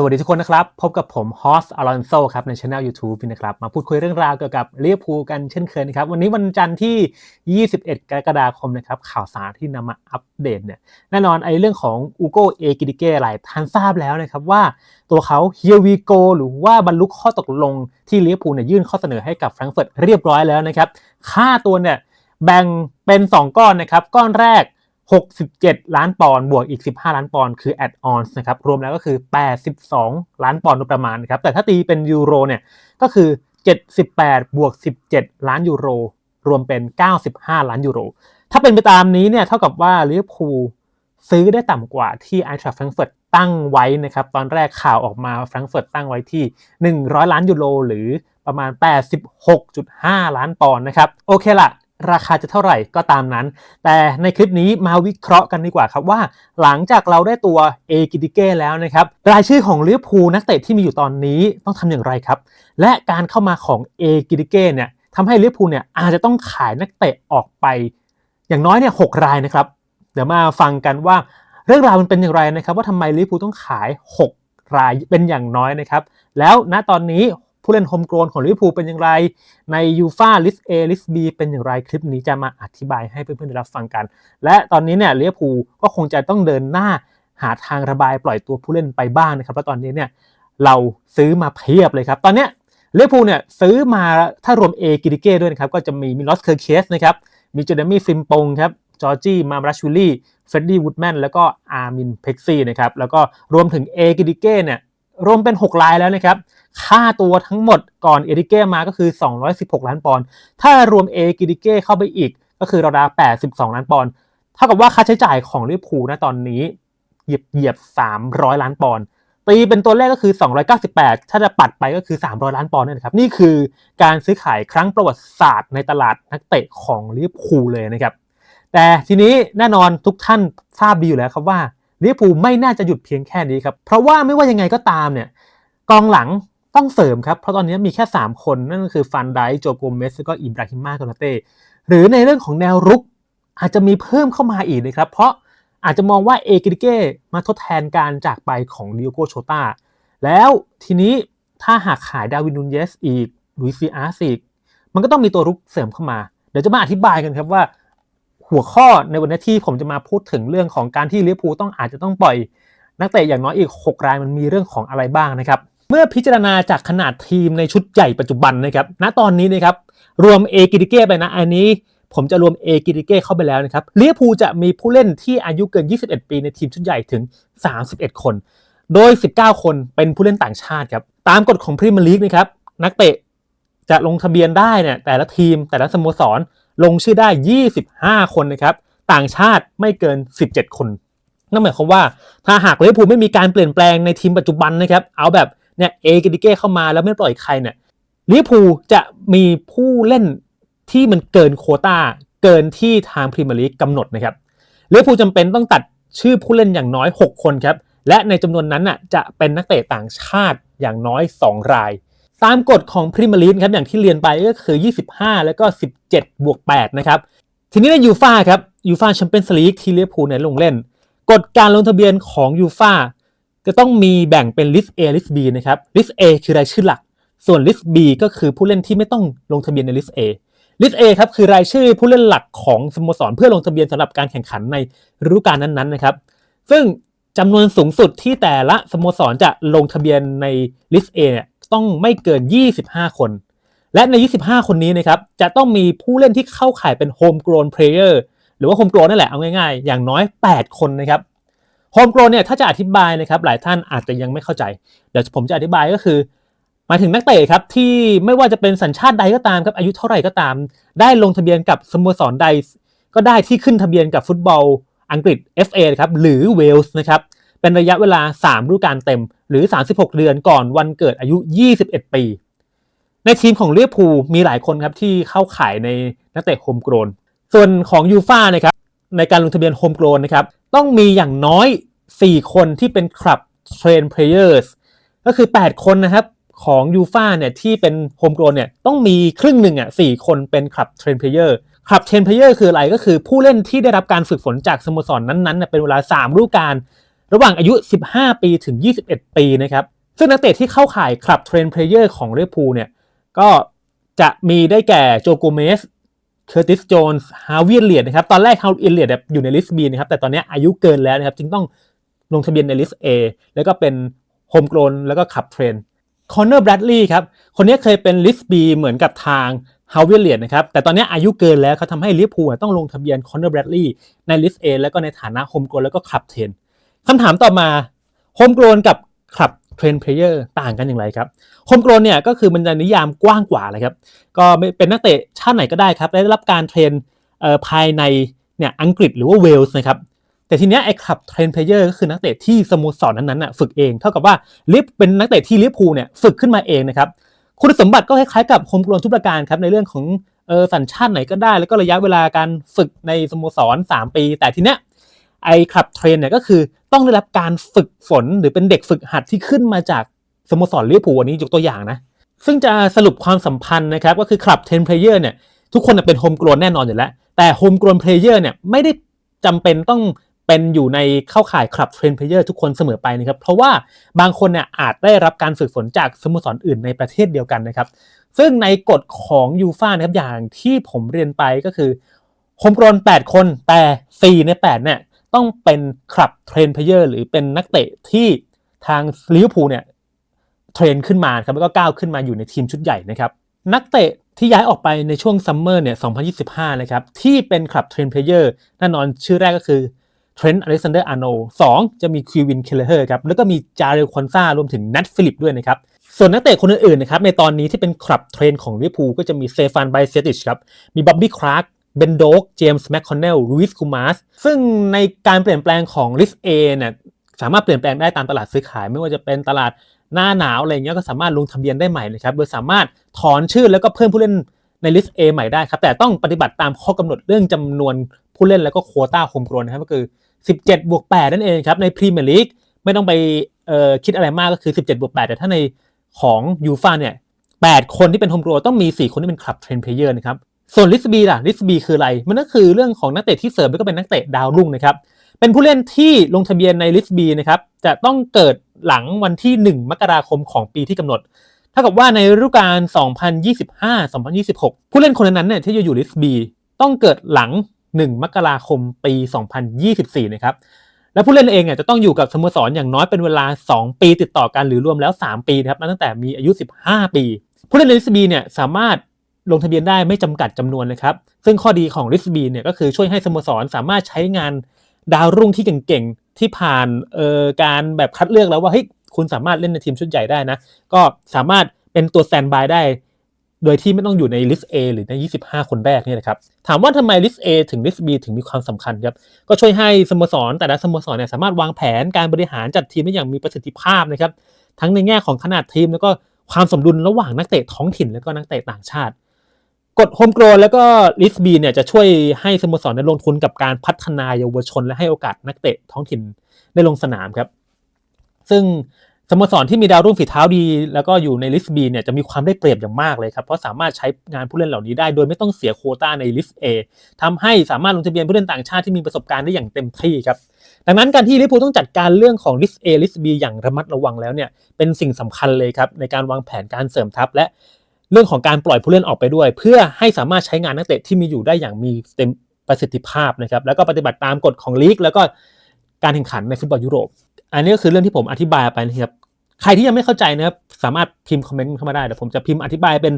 สวัสดีทุกคนนะครับ พบกับผมฮอสอลอนโซครับในช anel YouTube นะครับ มาพูดคุยเรื่องราวเกี่ยวกับเลียพูกันเช่นเคยนะครับ วันนี้วันจันทร์ที่ 21 กรกฎาคมนะครับ ข่าวสารที่นำมาอัปเดตเนี่ยแน่นอนไอ้เรื่องของอูโกเอกิดิเก้หลายท่านทราบแล้วนะครับว่าตัวเขาเฮียวีโกหรือว่าบรรลุข้อตกลงที่เลียพูเนี่ยยื่นข้อเสนอให้กับแฟรงก์เฟิร์ตเรียบร้อยแล้วนะครับค่าตัวเนี่ยแบ่งเป็น 2 ก้อนนะครับก้อนแรก 67 ล้านปอนด์บวกอีก 15 ล้านปอนด์คือแอดออนนะครับรวมแล้วก็คือ 82 ล้านปอนด์โดยประมาณนะครับแต่ถ้าตีเป็นยูโรเนี่ยก็คือ 78 บวก 17 ล้านยูโร รวมเป็น 95 ล้านยูโร ถ้าเป็นไปตามนี้เนี่ยเท่ากับว่าลิเวอร์พูลซื้อได้ต่ำกว่าที่ไอทราแฟรงเฟิร์ตตั้งไว้นะครับตอนแรกข่าวออกมาแฟรงเฟิร์ตตั้งไว้ที่ 100 ล้านยูโรหรือประมาณ 86.5 ล้านปอนด์นะครับโอเคละ ราคาจะเท่าไหร่ก็ตามนั้น แต่ในคลิปนี้มาวิเคราะห์กันดีกว่าครับว่า หลังจากเราได้ตัวเอกิติเก้แล้วนะครับ รายชื่อของลิเวอร์พูลนักเตะที่มีอยู่ตอนนี้ต้องทำอย่างไรครับ และการเข้ามาของเอกิติเก้เนี่ยทำให้ลิเวอร์พูลเนี่ยอาจจะต้องขายนักเตะออกไป อย่างน้อยเนี่ยหรายนะครับ เดี๋ยวมาฟังกันว่าเรื่องราวมันเป็นอย่างไรนะครับ ว่าทำไมลิเวอร์พูลต้องขาย 6 รายเป็นอย่างน้อยนะครับ แล้วณตอนนี้ ผู้เล่นโฮมโกรนของลิเวอร์พูลเป็นอย่างไร ในยูฟาลิสเอลิสบีเป็นอย่างไรคลิปนี้จะมาอธิบายให้เพื่อนๆได้รับฟังกัน และตอนนี้เนี่ยลิเวอร์พูลก็คงจะต้องเดินหน้าหาทางระบายปล่อยตัวผู้เล่นไปบ้างนะครับเพราะตอนนี้เนี่ยเราซื้อมาเพียบเลยครับตอนเนี้ยลิเวอร์พูลเนี่ยซื้อมาถ้ารวมเอกิริเก้ด้วยนะครับก็จะมีมิลอสเคอร์เคสนะครับมีโจเดมี่ฟิมปงครับจอร์จี้มาบราชูลี่เฟรดดี้วูดแมนแล้วก็อาร์มินเพ็กซี่นะครับแล้วก็รวมถึงเอกิริเก้เนี่ย รวมเป็น 6 ลายแล้วนะครับ ค่าตัวทั้งหมดก่อนเอริเก้มาก็คือ 216 ล้านปอนด์ถ้ารวมเอกิริเก้เข้าไปอีกก็คือราวๆ82 ล้านปอนด์เท่ากับว่าค่าใช้จ่ายของลิเวอร์พูลนะตอนนี้เหยียบเหยียบ 300 ล้านปอนด์ตีเป็นตัวเลขก็คือ 298 ถ้าจะปัดไปก็คือ 300 ล้านปอนด์นี่นะครับ นี่คือการซื้อขายครั้งประวัติศาสตร์ในตลาดนักเตะของลิเวอร์พูลเลยนะครับ แต่ทีนี้แน่นอนทุกท่านทราบดีอยู่แล้วครับว่า ลิเวอร์พูลไม่น่าจะหยุดเพียงแค่นี้ครับ เพราะว่าไม่ว่ายังไงก็ตามเนี่ยกองหลังต้องเสริมครับ เพราะตอนนี้มีแค่ 3 คนนั่นก็คือฟันไดโจโกเมสแล้วก็อิบราฮิมาโกนาเต้หรือในเรื่องของแนวรุกอาจจะมีเพิ่มเข้ามาอีกนะครับ เพราะอาจจะมองว่าเอกิริเก้มาทดแทนการจากไปของดิโอโกโชตาแล้วทีนี้ถ้าหากขายดาวินนูนเยสอีกลุยซีอาร์อีก มันก็ต้องมีตัวรุกเสริมเข้ามา เดี๋ยวจะมาอธิบายกันครับว่า หัวข้อในวันนี้ที่ผมจะมาพูดถึงเรื่องของการที่ลิเวอร์พูลต้องอาจจะต้องปล่อย นักเตะอย่างน้อยอีก 6 รายมันมีเรื่องของอะไรบ้างนะครับ เมื่อพิจารณาจากขนาดทีมในชุดใหญ่ปัจจุบันนะครับ ณตอนนี้นะครับรวมเอกิติเก้ไปนะอันนี้ผมจะรวมเอกิติเก้เข้าไปแล้วนะครับลิเวอร์พูลจะมีผู้เล่นที่อายุเกิน 21 ปีในทีมชุดใหญ่ถึง 31 คน โดย 19 คนเป็นผู้เล่นต่างชาติครับตามกฎของพรีเมียร์ลีกนะครับนักเตะจะลงทะเบียนได้เนี่ยแต่ละทีมแต่ละสโมสร ลงชื่อได้ 25 คนนะครับ ต่างชาติไม่เกิน 17 คน นั่นหมายความว่า ถ้าหากลิเวอร์พูลไม่มีการเปลี่ยนแปลงในทีมปัจจุบันนะครับ เอาแบบเนี่ยเอกิดิเก้เข้ามาแล้วไม่ปล่อยใครเนี่ยลิเวอร์พูลจะมีผู้เล่นที่มันเกินโคต้า เกินที่ทางพรีเมียร์ลีกกำหนดนะครับลิเวอร์พูลจำเป็นต้องตัดชื่อผู้เล่นอย่างน้อย 6 คนครับและในจำนวนนั้นน่ะจะเป็นนักเตะต่างชาติอย่างน้อย 2 ราย ตามกฎของพรีเมียร์ลีกครับอย่างที่เรียนไปก็คือ 25 แล้วก็ 17 บวก 8 นะครับ ทีนี้ในยูฟาครับยูฟาแชมเปี้ยนส์ลีกที่เลียพูเนี่ยลงเล่น กฎการลงทะเบียนของยูฟาจะต้องมีแบ่งเป็นลิสต์ A ลิสต์ B นะครับลิสต์ A คือรายชื่อหลัก ส่วนลิสต์ B ก็คือผู้เล่นที่ไม่ต้องลงทะเบียนในลิสต์ A ลิสต์ A ครับคือรายชื่อผู้เล่นหลักของสโมสรเพื่อลงทะเบียนสำหรับการแข่งขันในฤดูกาลนั้นๆนะครับ ซึ่งจำนวนสูงสุดที่แต่ละสโมสรจะลงทะเบียนในลิสต์ A เนี่ย ต้องไม่เกิน 25 คน และใน 25 คนนี้นะครับจะต้องมีผู้เล่นที่เข้าข่ายเป็นโฮมโกลนเพลเยอร์หรือว่าโฮมโกลนนั่นแหละเอาง่ายๆ อย่างน้อย 8 คนนะครับโฮมโกลนเนี่ยถ้าจะอธิบายนะครับหลายท่านอาจจะยังไม่เข้าใจ เดี๋ยวผมจะอธิบายก็คือหมายถึงนักเตะครับที่ไม่ว่าจะเป็นสัญชาติใดก็ตามครับอายุเท่าไหร่ก็ตาม ได้ลงทะเบียนกับสโมสรใด ก็ได้ที่ขึ้นทะเบียนกับฟุตบอลอังกฤษ FA ครับหรือเวลส์นะครับ เป็นระยะเวลา 3 ฤดูกาลเต็ม หรือ 36 เดือนก่อนวันเกิดอายุ 21 ปี ในทีมของเลียพูมีหลายคนครับที่เข้าข่ายในนักเตะโฮมโกรน ส่วนของยูฟานะครับในการลงทะเบียนโฮมโกรนนะครับต้องมีอย่างน้อย 4 คนที่เป็นคลับเทรนเพลเยอร์สก็คือ 8 คนนะครับของยูฟาเนี่ยที่เป็นโฮมโกรนเนี่ยต้องมีครึ่งหนึ่งอะสคนเป็นคลับเทรนเพลเยอร์คลับเทรนเพลเยอร์คืออะไรก็คือผู้เล่นที่ได้รับการฝึกฝนจากสโมสรนนั้นๆเป็นเวลา3ฤดูกาล ระหว่างอายุ 15 ปีถึง 21 ปีนะครับ ซึ่งนักเตะที่เข้าข่ายคลับเทรนเพลเยอร์ของเรพูเนี่ยก็จะมีได้แก่โจโกเมสเคอร์ติสโจนส์ฮาวิเลียดนะครับ ตอนแรกฮาวิเลียดอยู่ในลิสต์ B นะครับ แต่ตอนนี้อายุเกินแล้วนะครับ จึงต้องลงทะเบียนในลิสต์ A แล้วก็เป็นโฮมโกลนแล้วก็ขับเทรนคอนเนอร์แบรดลีย์ครับ คนนี้เคยเป็นลิสต์ B เหมือนกับทางฮาวิเลียดนะครับ แต่ตอนนี้อายุเกินแล้วเขาทำให้ลิเวอร์พูลต้องลงทะเบียนคอนเนอร์แบรดลีย์ในลิสต์ A แล้วก็ในฐานะโฮมโกลนแล้วก็ขับเทรน คำถามต่อมาโฮมโกลนกับขับเทรนเพลเยอร์ต่างกันอย่างไรครับโฮมโกลนเนี่ยก็คือมันจะนิยามกว้างกว่าเลยครับ ก็เป็นนักเตะชาติไหนก็ได้ครับ ได้รับการเทรนภายในเนี่ยอังกฤษหรือว่าเวลส์นะครับแต่ทีเนี้ยไอ้คลับเทรนเพลเยอร์ก็คือนักเตะที่สโมสรนั้นๆน่ะฝึกเองเท่ากับว่าลิฟเป็นนักเตะที่ลิฟพูเนี่ยฝึกขึ้นมาเองนะครับคุณสมบัติก็คล้ายๆกับโฮมโกลนทุกประการครับในเรื่องของออสัญชาติไหนก็ได้ แล้วก็ระยะเวลาการฝึกในสโมสร 3 ปี แต่ทีเนี้ย ไอ้คลับเทรนเนี่ยก็คือต้องได้รับการฝึกฝนหรือเป็นเด็กฝึกหัดที่ขึ้นมาจากสโมสรลิเวอร์พูลวันนี้ยกตัวอย่างนะ ซึ่งจะสรุปความสัมพันธ์นะครับก็คือคลับเทรนเพลเยอร์เนี่ยทุกคนเป็นโฮมกลนแน่นอนอยู่แล้ว แต่โฮมกลนเพลเยอร์เนี่ยไม่ได้จำเป็นต้องเป็นอยู่ในเข้าข่ายคลับเทรนเพลเยอร์ทุกคนเสมอไปนะครับ เพราะว่าบางคนเนี่ยอาจได้รับการฝึกฝนจากสโมสรอื่นในประเทศเดียวกันนะครับ ซึ่งในกฎของยูฟ่านะครับอย่างที่ผมเรียนไปก็คือโฮมกลน8 คนแต่ 4 ใน8เนี่ย ต้องเป็นคลับเทรนเพเยอร์หรือเป็นนักเตะที่ทางลิเวอร์พูลเนี่ยเทรนขึ้นมาครับแล้วก็ก้าวขึ้นมาอยู่ในทีมชุดใหญ่นะครับ นักเตะที่ย้ายออกไปในช่วงซัมเมอร์เนี่ย 2025 นะครับ ที่เป็นคลับเทรนเพเยอร์แน่นอนชื่อแรกก็คือเทรนต์อเล็กซานเดอร์อาร์โนสองจะมีคิววินเคลเลอร์ครับ แล้วก็มีจาเรลคอนซารวมถึงนัทฟิลิปด้วยนะครับ ส่วนนักเตะคนอื่นๆนะครับ ในตอนนี้ที่เป็นคลับเทรนของลิเวอร์พูลก็จะมีเซฟานไบเซติชครับ มีบ๊อบบี้คราร์ก เบนโดกเจมส์แมคคอนเนลลูอิสคูมาสซึ่งในการเปลี่ยนแปลงของลิสเอเนี่ยสามารถเปลี่ยนแปลงได้ตามตลาดซื้อขาย ไม่ว่าจะเป็นตลาดหน้าหนาวอะไรเงี้ยก็สามารถลงทะเบียนได้ใหม่นะครับโดยสามารถถอนชื่อแล้วก็เพิ่มผู้เล่นในลิสต์ A ใหม่ได้ครับ แต่ต้องปฏิบัติตามข้อกำหนดเรื่องจำนวนผู้เล่นแล้วก็โควต้าโฮมกลนนะครับก็คือ 17 บวก 8 นั่นเองครับ ในพรีเมียร์ลีกไม่ต้องไปคิดอะไรมากก็คือ 17 บวก 8 แต่ถ้าในของยูฟ่าเนี่ย 8 คนที่เป็นโฮมกลนต้องมี 4 คนที่เป็นคลับเทรนเพลเยอร์นะครับ ส่วนลิสบีล่ะลิสบีคืออะไร มันก็คือเรื่องของนักเตะที่เสริมแล้วก็เป็นนักเตะดาวรุ่งนะครับ เป็นผู้เล่นที่ลงทะเบียนในลิสบีนะครับจะต้องเกิดหลังวันที่ 1 มกราคมของปีที่กำหนดเท่ากับว่าในฤดูกาล 2025-2026 ผู้เล่นคนนั้นเนี่ยที่จะอยู่ลิสบีต้องเกิดหลัง 1 มกราคมปี 2024 นะครับและผู้เล่นเองเนี่ยจะต้องอยู่กับสโมสรอย่างน้อยเป็นเวลา 2 ปีติดต่อกันหรือรวมแล้ว 3 ปีนะครับตั้งแต่มีอายุ 15 ปี ผู้เล่นลิสบีเนี่ยสามารถ ลงทะเบียนได้ไม่จำกัดจำนวนนะครับ ซึ่งข้อดีของลิสบีเนี่ยก็คือช่วยให้สโมสรสามารถใช้งานดาวรุ่งที่เก่งๆ ที่ผ่านเอ่อการแบบคัดเลือกแล้วว่าเฮ้ยคุณสามารถเล่นในทีมชุดใหญ่ได้นะ ก็สามารถเป็นตัวแซนบายได้ โดยที่ไม่ต้องอยู่ในลิสต์ A หรือใน 25 คนแรกนี่นะครับ ถามว่าทำไมลิสต์ A ถึงลิสต์ B ถึงมีความสำคัญครับ ก็ช่วยให้สโมสรแต่ละสโมสรเนี่ยสามารถวางแผนการบริหารจัดทีมได้อย่างมีประสิทธิภาพนะครับ ทั้งในแง่ของขนาดทีมแล้วก็ความสมดุลระหว่างนักเตะท้องถิ่นแล้วก็นักเตะต่างชาติ กฎโฮมโกลนแล้วก็ลิสบีเนี่ยจะช่วยให้สโมสรได้ลงทุนกับการพัฒนาเยาวชนและให้โอกาสนักเตะท้องถิ่นได้ลงสนามครับ ซึ่งสโมสรที่มีดาวรุ่งฝีเท้าดี แล้วก็อยู่ในลิสบีเนี่ยจะมีความได้เปรียบอย่างมากเลยครับ เพราะสามารถใช้งานผู้เล่นเหล่านี้ได้ โดยไม่ต้องเสียโคต้าในลิสเอทำให้สามารถลงทะเบียนผู้เล่นต่างชาติที่มีประสบการณ์ได้อย่างเต็มที่ครับ ดังนั้นการที่ลิเวอร์พูลต้องจัดการเรื่องของลิสเอลิสบีอย่างระมัดระวังแล้วเนี่ยเป็นสิ่งสำคัญเลยครับในการวางแผนการเสริมทัพและ เรื่องของการปล่อยผู้เล่นออกไปด้วย เพื่อให้สามารถใช้งานนักเตะที่มีอยู่ได้อย่างมีเต็มประสิทธิภาพนะครับ แล้วก็ปฏิบัติตามกฎของลีก แล้วก็การแข่งขันในฟุตบอลยุโรป อันนี้ก็คือเรื่องที่ผมอธิบายไปนะครับ ใครที่ยังไม่เข้าใจนะครับสามารถพิมพ์คอมเมนต์เข้ามาได้เดี๋ยวผมจะพิมพ์อธิบายเป็น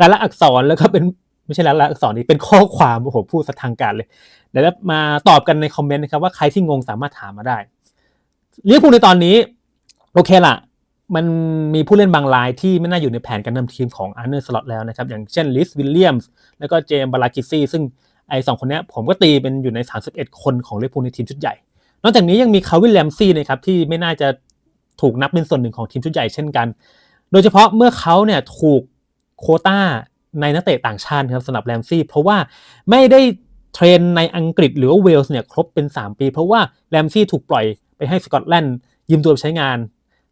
รายละอักษรแล้วก็เป็นไม่ใช่รายละอักษรนี่เป็นข้อความโอ้โหพูดสทางการเลยเดี๋ยวมาตอบกันในคอมเมนต์นะครับว่าใครที่งงสามารถถามมาได้เรียกพูในตอนนี้โอเคละ มันมีผู้เล่นบางรายที่ไม่น่าอยู่ในแผนการนำทีมของอาร์เนอร์สล็อตแล้วนะครับ อย่างเช่นลิสวิลเลียมส์แล้วก็เจมส์บาลากิซี่ซึ่งไอสองคนนี้ผมก็ตีเป็นอยู่ใน 31 คนของลิเวอร์พูลในทีมชุดใหญ่ นอกจากนี้ยังมีคาวิลแลมซี่นะครับที่ไม่น่าจะถูกนับเป็นส่วนหนึ่งของทีมชุดใหญ่เช่นกัน โดยเฉพาะเมื่อเขาเนี่ยถูกโคต้าในนักเตะต่างชาติครับสำหรับแรมซี่เพราะว่าไม่ได้เทรนในอังกฤษหรือว่าเวลส์เนี่ยครบเป็น 3 ปี เพราะว่าแรมซี่ถูกปล่อยไปให้สกอตแลนด์ยืมตัวไปใช้งาน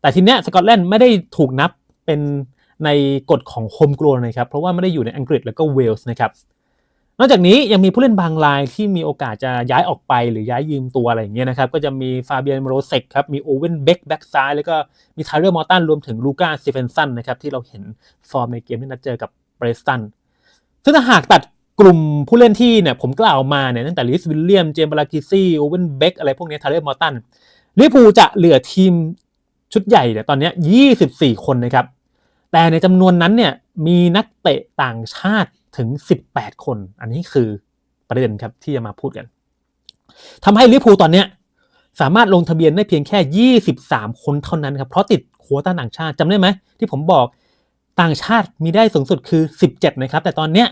แต่ทีเนี้ยสกอตแลนด์ไม่ได้ถูกนับเป็นในกฎของโฮมกลนนะครับ เพราะว่าไม่ได้อยู่ในอังกฤษแล้วก็เวลส์นะครับ นอกจากนี้ยังมีผู้เล่นบางรายที่มีโอกาสจะย้ายออกไปหรือย้ายยืมตัวอะไรอย่างเงี้ยนะครับ ก็จะมีฟาเบียนโรเซกครับ มีโอเวนเบกแบ็กซ้าย แล้วก็มีทาร์เรอร์มอร์ตันรวมถึงลูก้าซิเฟนสันนะครับที่เราเห็นฟอร์มในเกมที่นัดเจอกับเบรสตัน ซึ่งถ้าหากตัดกลุ่มผู้เล่นที่เนี่ยผมกล่าวมาเนี่ยตั้งแต่ลิสวิลเลียม เจมบารากิซี่ โอเวนเบกอะไรพวกนี้ทาร์เรอร์มอร์ตันลิปูจะเหลือทีม ชุดใหญ่เนี่ยตอนนี้ 24 คนนะครับ แต่ในจำนวนนั้นเนี่ยมีนักเตะต่างชาติถึง 18 คน อันนี้คือประเด็นครับที่จะมาพูดกันทำให้ลิเวอร์พูลตอนเนี้ยสามารถลงทะเบียนได้เพียงแค่ 23 คนเท่านั้นครับ เพราะติดโควต้าต่างชาติจำได้ไหม ที่ผมบอกต่างชาติมีได้สูงสุดคือ 17 นะครับ แต่ตอนเนี้ย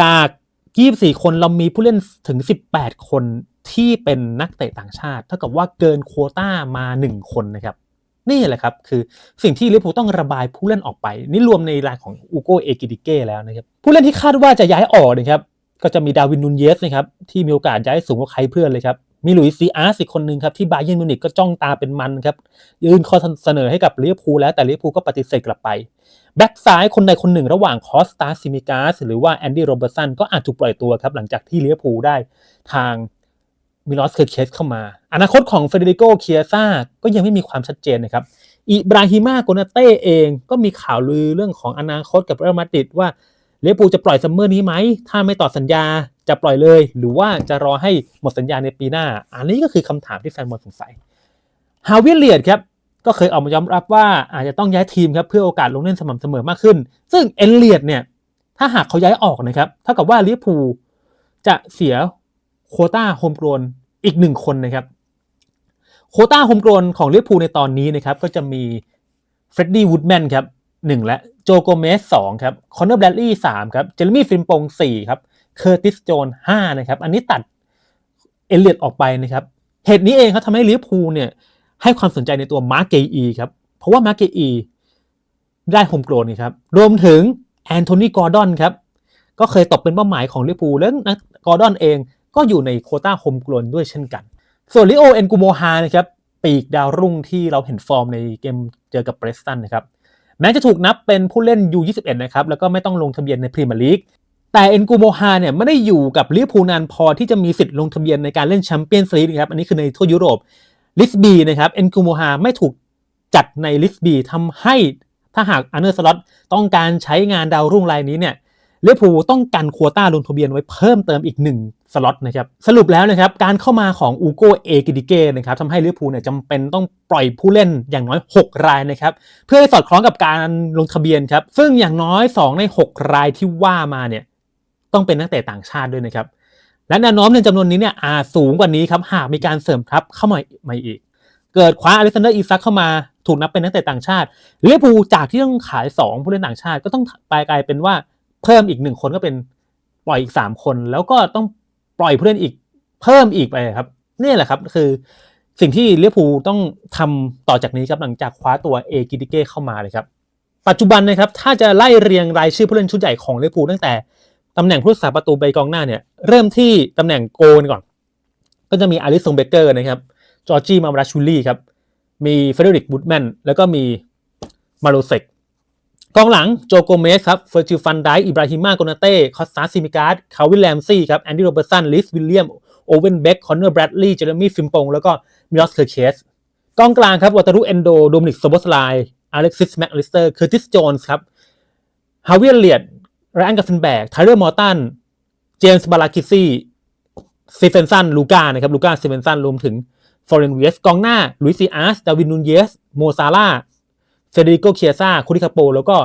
จาก 24 คนเรามีผู้เล่นถึง 18 คน ที่เป็นนักเตะต่างชาติ เท่ากับว่าเกินโควต้ามา 1 คนนะครับ นี่แหละครับ คือสิ่งที่ลิเวอร์พูลต้องระบายผู้เล่นออกไป นี่รวมในรายของอูโกเอกิดิเก้แล้วนะครับ ผู้เล่นที่คาดว่าจะย้ายออกนะครับก็จะมีดาวินนูนเยสนะครับที่มีโอกาสย้ายสูงกว่าใครเพื่อนเลยครับมีหลุยส์ซีอาร์สอีกคนหนึ่งครับที่บาเยินมิวนิกก็จ้องตาเป็นมันครับยื่นข้อเสนอให้กับลิเวอร์พูลแล้วแต่ลิเวอร์พูลก็ปฏิเสธกลับไป แบ็กซ้ายคนใดคนหนึ่งระหว่างคอสตาซิมิกาสหรือว่าแอนดี้โรเบอร์สันก็อาจถูกปล่อยตัวครับหลังจากที่ลิเวอร์พูลได้ทาง มิลอสเคอร์เคสเข้ามา อนาคตของเฟเดริโกเคียซ่าก็ยังไม่มีความชัดเจนนะครับอิบราฮิมาโกนาเต้เองก็มีข่าวลือเรื่องของอนาคตกับเรอัลมาดริดว่าเวอร์พูลจะปล่อยซัมเมอร์นี้ไหม ถ้าไม่ต่อสัญญาจะปล่อยเลย หรือว่าจะรอให้หมดสัญญาในปีหน้า อันนี้ก็คือคำถามที่แฟนบอลสงสัย ฮาวิเลียดครับก็เคยออกมายอมรับว่าอาจจะต้องย้ายทีมครับเพื่อโอกาสลงเล่นสม่ำเสมอมากขึ้น ซึ่งเอลเลียดเนี่ยถ้าหากเขาย้ายออกนะครับเท่ากับว่าลิเวอร์พูลจะเสีย โคต้าโฮมโกรนอีกหนึ่งคนนะครับ โคต้าโฮมโกรนของลิเวอร์พูลในตอนนี้นะครับ ก็จะมีเฟรดดี้วูดแมนครับหนึ่งและโจโกเมสสองครับคอนเนอร์แบดลี่สามครับเจอร์มี่ฟิมปงสี่ครับเคอร์ติสโจนห้านะครับ อันนี้ตัดเอเลียดออกไปนะครับ เหตุนี้เองครับทำให้ลิเวอร์พูลเนี่ยให้ความสนใจในตัวมาร์เกอีครับเพราะว่ามาร์เกอีได้โฮมโกรนครับรวมถึงแอนโทนีกอร์ดอนครับก็เคยตกเป็นเป้าหมายของลิเวอร์พูลแล้วนะกอร์ดอนเอง ก็อยู่ในโคต้าโฮมกรนด้วยเช่นกัน ส่วนลิโอเอ็นกูโมฮานะครับปีกดาวรุ่งที่เราเห็นฟอร์มในเกมเจอกับเบรสตันนะครับแม้จะถูกนับเป็นผู้เล่น U21 นะครับแล้วก็ไม่ต้องลงทะเบียนในพรีเมียร์ลีกแต่เอ็นกูโมฮาเนี่ยไม่ได้อยู่กับลิเวอร์พูลนานพอที่จะมีสิทธิ์ลงทะเบียนในการเล่นแชมเปี้ยนส์ลีกนะครับอันนี้คือในทั่วยุโรปลิสบีนะครับเอ็นกูโมฮาไม่ถูกจัดในลิสบีทำให้ถ้าหากอันเนอร์สล็อตต้องการใช้งานดาวรุ่งรายนี้เนี่ยลิเวอร์พูลต้องกันโควต้าลงทะเบียนไว้เพิ่มเติมอีกหนึ่ง สล็อตนะครับสรุปแล้วนะครับการเข้ามาของอูโกเอกิดิเกนะครับทำให้ลิเวอร์พูลเนี่ยจำเป็นต้องปล่อยผู้เล่นอย่างน้อย 6 รายนะครับเพื่อให้สอดคล้องกับการลงทะเบียนครับซึ่งอย่างน้อย 2 ใน 6 รายที่ว่ามาเนี่ยต้องเป็นนักเตะต่างชาติด้วยนะครับและแนวโน้มในจำนวนนี้เนี่ยอาจสูงกว่านี้ครับหากมีการเสริมทัพเข้ามาใหม่อีก เกิดคว้าอเล็กซานเดอร์อีซักเข้ามาถูกนับเป็นนักเตะต่างชาติลิเวอร์พูลจากที่ต้องขาย 2 ผู้เล่นต่างชาติก็ต้องไปกลายเป็นว่าเพิ่มอีกหนึ่งคนก็เป็นปล่อยอีก 3 คน แล้วก็ต้อง ปล่อยผู้เล่นอีกเพิ่มอีกไปครับนี่แหละครับคือสิ่งที่ลิเวอร์พูต้องทำต่อจากนี้ครับหลังจากคว้าตัวเอกิดิเก้เข้ามาเลยครับ ปัจจุบันนะครับถ้าจะไล่เรียงรายชื่อผู้เล่นชุดใหญ่ของลิเวอร์พูตั้งแต่ตำแหน่งผู้รักษาประตูใบกองหน้าเนี่ยเริ่มที่ตำแหน่งโกนก่อน ก็จะมีอาริสซงเบเกอร์นะครับจอร์จีมาราชูลี่ครับมีเฟเดริกบูดแมนแล้วก็มีมาโรเซก กองหลังโจโกเมสครับเฟอร์จิฟันไดอิบราฮิมาโกนาเต้คอสตาซิมิการ์ดคาวิลแลมซี่ครับแอนดี้โรเบอร์สันลิสวิลเลียมโอเวนเบคคอนเนอร์แบรดลีย์เจเรมี่ฟิมปงแล้วก็มิลอสเคอร์เคสกองกลางครับวอตารุเอนโดโดมินิกโซบอสไลอเล็กซิสแมคลิสเตอร์เคอร์ติสโจนส์ครับฮาวิเอเลียดไรอันกัฟเฟนแบกไทเลอร์มอร์ตันเจมส์บาราคิซี่ซีเฟนสันลูก้านะครับลูก้าซีเฟนสันรวมถึงฟอร์เรนเวสกองหน้าลุยซีอาร์สดาวินนูนเยสโมซาร่า เฟเดริโกเคียซาคูริคาโป แล้วก็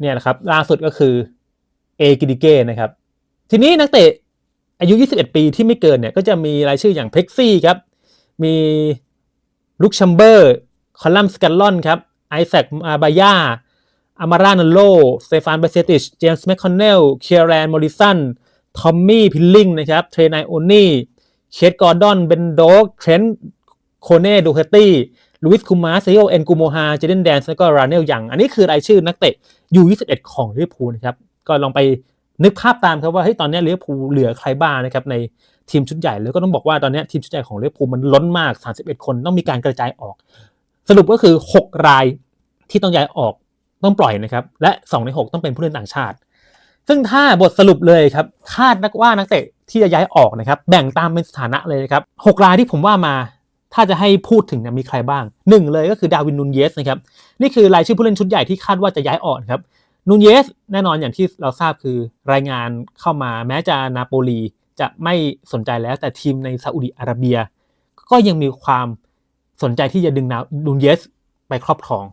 เนี่ยนะครับล่าสุดก็คือเอกิดิเก้นะครับ ทีนี้นักเตะอายุ 21 ปีที่ไม่เกินเนี่ยก็จะมีรายชื่ออย่างเพ็กซี่ครับ มีลุกชัมเบอร์ คอลัมสกันลอนครับ ไอแซคอาบายาอามารานันโลสเตฟานเบเซติช เจมส์แมคคอนเนล เคียร์แรนมอริสัน ทอมมี่พิลลิงนะครับ เทรนายโอนี่ เคทกอร์ดอน เบนโดกเทรนโคเน่ ดูเฮตี้ ลูอิสคูมาเซโอเอ็นกูโมฮาเจเดนแดนแล้วก็ราเนลยัง อันนี้คือรายชื่อนักเตะยู21ของลิเวอร์พูลนะครับ ก็ลองไปนึกภาพตามครับว่าเฮ้ยตอนนี้ลิเวอร์พูลเหลือใครบ้างนะครับในทีมชุดใหญ่ แล้วก็ต้องบอกว่าตอนนี้ทีมชุดใหญ่ของลิเวอร์พูลมันล้นมาก 31 คนต้องมีการกระจายออก สรุปก็คือ 6 รายที่ต้องย้ายออกต้องปล่อยนะครับและ 2 ใน 6 ต้องเป็นผู้เล่นต่างชาติ ซึ่งถ้าบทสรุปเลยครับคาดนักว่านักเตะที่จะย้ายออกนะครับแบ่งตามเป็นสถานะเลยนะครับหกรายที่ผมว่ามา ถ้าจะให้พูดถึงเนี่ยมีใครบ้างหนึ่งเลยก็คือดาวินนูนเยสนะครับนี่คือรายชื่อผู้เล่นชุดใหญ่ที่คาดว่าจะย้ายออกนครับนูนเยสแน่นอนอย่างที่เราทราบคือรายงานเข้ามาแม้จะนาโปลีจะไม่สนใจแล้วแต่ทีมในซาอุดิอาระเบีย ก็ยังมีความสนใจที่จะดึงนูนเยสไปครอบครอง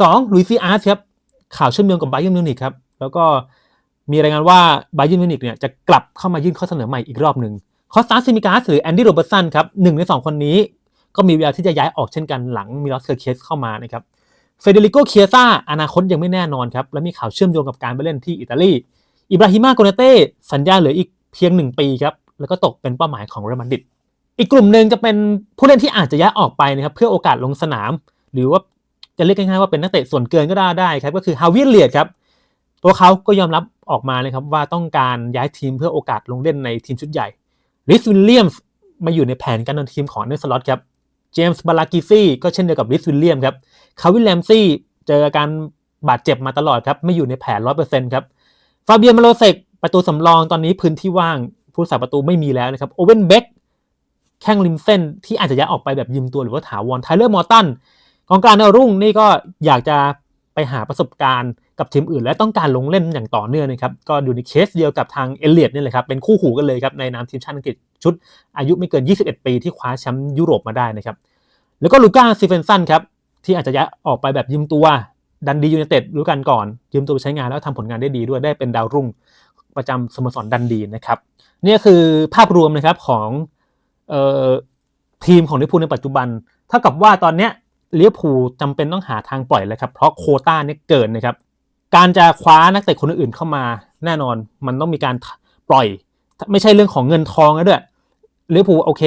สองลุยซีอาร์สครับข่าวเชื่อมโยงกับไบเยอร์มิวนิกครับแล้วก็มีรายงานว่าไบเยอร์มิวนิกเนี่ยจะกลับเข้ามายื่นข้อเสนอใหม่อีกรอบหนึ่งคอสตาซิมิกาสหรือแอนดี้โรเบร์ตสันครับหนึ่งในสองคนนี้ ก็มีเวลาที่จะย้ายออกเช่นกันหลังมิลอสเคอร์เคสเข้ามานะครับเฟเดริโกเคียซ่าอนาคตยังไม่แน่นอนครับ และมีข่าวเชื่อมโยงกับการไปเล่นที่อิตาลีอิบราฮิมาโกเนเต้สัญญาเหลืออีกเพียงหนึ่งปีครับ แล้วก็ตกเป็นเป้าหมายของเรอัลมาดริดอีกกลุ่มหนึ่งจะเป็นผู้เล่นที่อาจจะย้ายออกไปนะครับเพื่อโอกาสลงสนาม หรือว่าจะเรียกง่ายๆว่าเป็นนักเตะส่วนเกินก็ได้ได้ครับก็คือฮาวิเลียดครับตัวเขาก็ยอมรับออกมาเลยครับว่าต้องการย้ายทีมเพื่อโอกาสลงเล่นในทีมชุดใหญ่ลิสวิลเลียมส์มาอยู่ในแผนการเดินทีมของเนสลอตครับ เจมส์บาลากิซี่ก็เช่นเดียวกับริสวิลเลียมครับคาวิลแลมซี่เจอการบาดเจ็บมาตลอดครับไม่อยู่ในแผนร้อยเปอร์เซ็นต์ครับฟาเบียนมาโลเซกประตูสำรองตอนนี้พื้นที่ว่างผู้สาประตูไม่มีแล้วนะครับโอเวนเบ็กแข้งริมเส้นที่อาจจะย้ายออกไปแบบยืมตัวหรือว่าถาวรไทเลอร์มอร์ตันกองกลางดาวรุ่งนี่ก็อยากจะไปหาประสบการณ์กับทีมอื่น และต้องการลงเล่นอย่างต่อเนื่องนะครับก็อยู่ในเคสเดียวกับทางเอเลียดนี่แหละครับเป็นคู่หูกันเลยครับในนามทีมชาติอังกฤษ ชุดอายุไม่เกิน 21 ปีที่คว้าแชมป์ยุโรปมาได้นะครับ แล้วก็ลูก้าซิเฟนสันครับที่อาจจะย้ายออกไปแบบยืมตัวดันดียูเนเต็ดรู้กันก่อน ยืมตัวไปใช้งานแล้วทำผลงานได้ดีด้วยได้เป็นดาวรุ่งประจำสโมสรดันดีนะครับนี่คือภาพรวมนะครับของออทีมของลิเวอร์พูลในปัจจุบัน เท่ากับว่าตอนเนี้ยลิเวอร์พูลจำเป็นต้องหาทางปล่อยแล้วครับ เพราะโคต้าเนี่ยเกินนะครับ การจะคว้านักเตะคนอื่นเข้ามาแน่นอน มันต้องมีการปล่อย ไม่ใช่เรื่องของเงินทองแล้วด้วยลิเวอร์พูลโอเค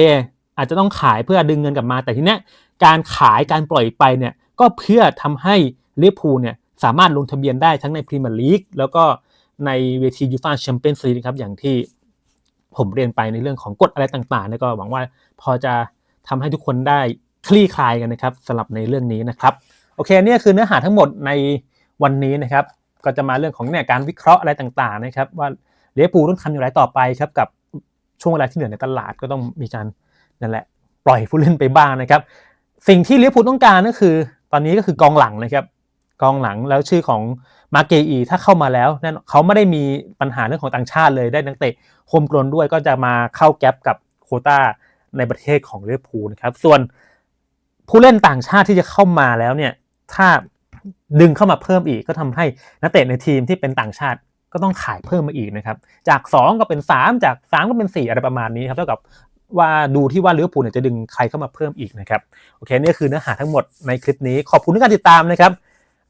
อาจจะต้องขายเพื่อดึงเงินกลับมาแต่ทีเนี้ยการขายการปล่อยไปเนี่ยก็เพื่อทำให้ลิเวอร์พูลเนี่ยสามารถลงทะเบียนได้ทั้งในพรีเมียร์ลีกแล้วก็ในเวทียูฟาแชมเปี้ยนส์ลีกครับอย่างที่ผมเรียนไปในเรื่องของกฎอะไรต่างๆเนี่ยก็หวังว่าพอจะทำให้ทุกคนได้คลี่คลายกันนะครับสำหรับในเรื่องนี้นะครับโอเคนี่คือเนื้อหาทั้งหมดในวันนี้นะครับ ก็จะมาเรื่องของเนี่ยการวิเคราะห์อะไรต่างๆนะครับ ว่า เลี้ยปูต้องทำอย่างไรต่อไปครับกับช่วงเวลาที่เหลือในตลาดก็ต้องมีการนั่นแหละปล่อยผู้เล่นไปบ้างนะครับ สิ่งที่เลี้ยปูต้องการก็คือ ตอนนี้ก็คือกองหลังนะครับ กองหลังแล้วชื่อของมาเกอีถ้าเข้ามาแล้วนั่นเขาไม่ได้มีปัญหาเรื่องของต่างชาติเลยได้นักเตะโฮมกรนด้วยก็จะมาเข้าแก๊ปกับโคต้าในประเทศของเลี้ยปูนะครับส่วนผู้เล่นต่างชาติที่จะเข้ามาแล้วเนี่ยถ้าดึงเข้ามาเพิ่มอีกก็ทำให้นักเตะในทีมที่เป็นต่างชาติ ก็ต้องขายเพิ่มมาอีกนะครับ จาก 2 ก็เป็น 3 จาก 3 ก็เป็น 4 อะไรประมาณนี้ครับเท่ากับว่าดูที่ว่าลิเวอร์พูลจะดึงใครเข้ามาเพิ่มอีกนะครับโอเคนี่คือเนื้อหาทั้งหมดในคลิปนี้ขอบคุณที่การติดตามนะครับ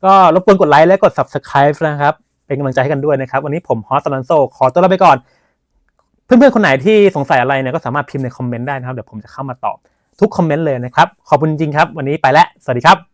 ก็รบกวนกดไลค์และกด subscribe นะครับ เป็นกำลังใจให้กันด้วยนะครับ วันนี้ผมฮอสตันโซขอตัวลาไปก่อน เพื่อนๆคนไหนที่สงสัยอะไรเนี่ยก็สามารถพิมพ์ในคอมเมนต์ได้นะครับเดี๋ยวผมจะเข้ามาตอบทุกคอมเมนต์เลยนะครับขอบคุณจริงครับ วันนี้ไปแล้วสวัสดีครับ